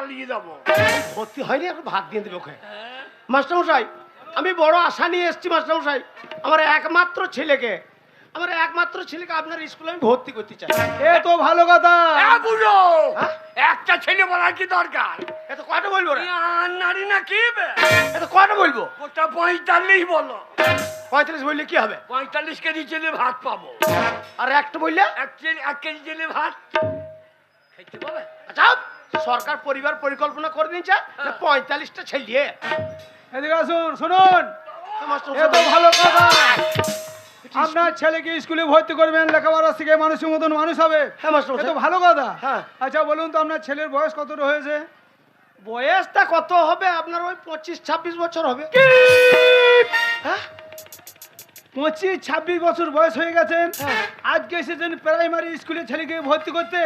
পালিয়ে যাব। ভর্তি হয়নি এখন ভাত দিয়ে দেবে ওকে। মাস্টারমশাই আমি বড় আশা নিয়ে এসেছি মাস্টারমশাই। আমার একমাত্র ছেলেকে আমার একমাত্র ছেলেকে আপনার স্কুলে আমি ভর্তি করতে চাই। এ তো ভালো কথা। এ বুড়ো হ্যাঁ? একটা ছেলে বলার কি দরকার? এত কয়টা বলব নারী না কি? এত কয়টা বলব? ওটা পঁয়তাল্লিশ বলো। পঁয়তাল্লিশ বললে কি হবে? পঁয়তাল্লিশ কেজি ছেলে ভাত পাবো। আর একটা বললে? এক কেজি এক কেজি ছেলে ভাত। খেতে পাবে? আচ্ছা সরকার পরিবার পরিকল্পনা করে দিয়েছে যে পঁয়তাল্লিশটা ছেলিয়ে। এদিকে আসুন শুনুন। এ তো ভালো কথা। আপনার ছেলেকে স্কুলে ভর্তি করবেন লেখাপড়া শিখে মানুষের মতন মানুষ হবে। হ্যাঁ, মাস্টার এ তো ভালো কথা। হ্যাঁ। আচ্ছা বলুন তো আপনার ছেলের বয়স কতটা হয়েছে? বয়সটা কত হবে? আপনার ওই পঁচিশ ছাব্বিশ বছর হবে। হ্যাঁ পঁচিশ ছাব্বিশ বছর বয়স হয়ে গেছেন হ্যাঁ। আজকে এসেছেন প্রাইমারি স্কুলে ছেলেকে ভর্তি করতে।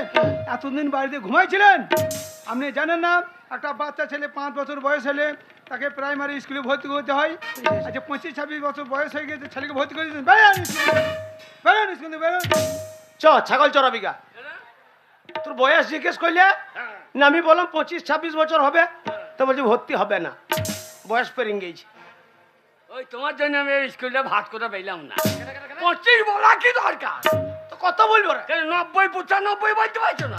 এতদিন বাড়িতে ঘুমাইছিলেন? আপনি জানেন না একটা বাচ্চা ছেলে পাঁচ বছর বয়স হলে তাকে প্রাইমারি স্কুলে ভর্তি করতে হয়। আচ্ছা পঁচিশ ছাব্বিশ বছর বয়স হয়ে গেছে ছেলেকে ভর্তি করে দিয়েছেন। বেরোন স্কুল বেরোন স্কুল থেকে, বেরোন। চ ছাগল চড়াবিকা তোর বয়স জিজ্ঞেস করলে? না আমি বললাম পঁচিশ ছাব্বিশ বছর হবে। তো বলছি ভর্তি হবে না। বয়স পেরিয়ে গেছি ওই তোমার জন্য আমি এই স্কুলে ভাত করে পেলাম না। পঁচিশ বলা কি দরকার? তো কত বলব রে। নব্বই পঁচানব্বই বলতে পারছ না?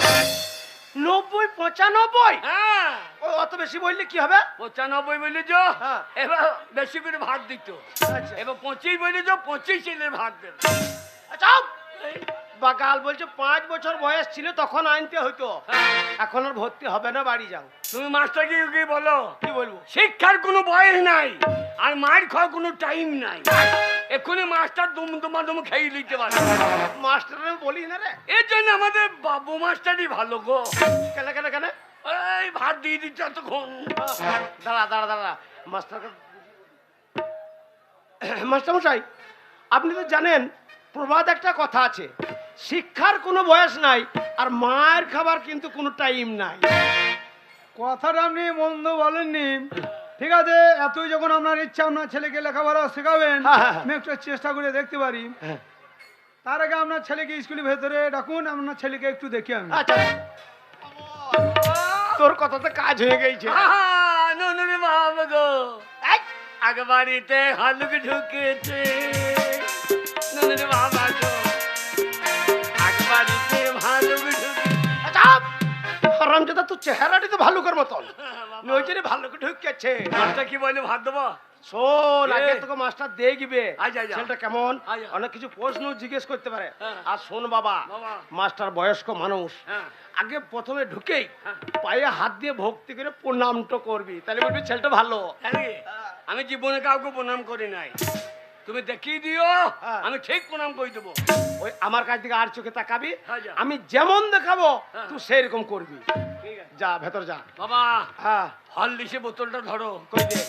নব্বই পঁচানব্বই? হ্যাঁ। ওই অত বেশি বললে কি হবে? পঁচানব্বই বললে যো হ্যাঁ। এবার বেশি করে ভাত দিত। আচ্ছা। এবার পঁচিশ বললে যো পঁচিশ ছেলে ভাত দেবে। আচ্ছা বাকাল বলছে পাঁচ বছর বয়স ছিল তখন আনতে হইতো। হ্যাঁ। এখন আর ভর্তি হবে না বাড়ি যাও। তুমি মাস্টার কি কি বলো? কি বলব? শিক্ষার কোনো বয়স নাই আর মার খাওয়ার কোনো টাইম নাই। এক্ষুনি মাস্টার দুম দুমা দুম খেয়ে নিতে পারে মাস্টার বলি না রে। এর জন্য আমাদের বাবু মাস্টারই ভালো গো। কেন কেন কেন? এই ভাত দিয়ে দিচ্ছে এতক্ষণ। দাঁড়া দাঁড়া দাঁড়া। মাস্টার মাস্টার মশাই আপনি তো জানেন প্রবাদ একটা কথা আছে। শিক্ষার কোনো বয়স নাই আর মায়ের খাবার কিন্তু কোনো টাইম নাই। কথাটা আপনি মন্দ বলেননি। ঠিক আছে এতই যখন আপনার ইচ্ছা আপনার ছেলেকে লেখাপড়া শেখাবেন হ্যাঁ, হ্যাঁ, হ্যাঁ। আমি একটু চেষ্টা করে দেখতে পারি। তার আগে আপনার ছেলেকে স্কুলের ভেতরে ডাকুন আপনার ছেলেকে একটু দেখি আমি। আচ্ছা। তোর কথাতে কাজ হয়ে গেছে। নুনুর বাবা গো। এই, বাড়িতে হালুক ঢুকেছে। নুনুর বাবা হারামজাদা তোর চেহারাটি তো ভালুকের মতন। নইজনে ভালুক ঢুকেছে। মাস্টার কি বলে ভাত দেবো? শোন আগে তোকে মাস্টার দেখবে। ছেলেটা কেমন। অনেক কিছু প্রশ্ন জিজ্ঞেস করতে পারে। হ্যাঁ। আর শোন বাবা বাবা। মাস্টার বয়স্ক মানুষ। হ্যাঁ। আগে প্রথমে ঢুকেই হ্যাঁ। পায়ে হাত দিয়ে ভক্তি করে প্রণামটা করবি। তাহলে বলবি ছেলেটা ভালো। আমি জীবনে কাউকে প্রণাম করি নাই। তুমি দেখিয়ে দিও হ্যাঁ। আমি ঠিক প্রণাম করে দেবো। ওই আমার কাছ থেকে আর চোখে তাকাবি হ্যাঁ, আমি যেমন দেখাবো হ্যাঁ। তুই সেই রকম করবি যা ভেতর যা। বাবা হ্যাঁ। হল দিছে বোতলটা ধরো কই দে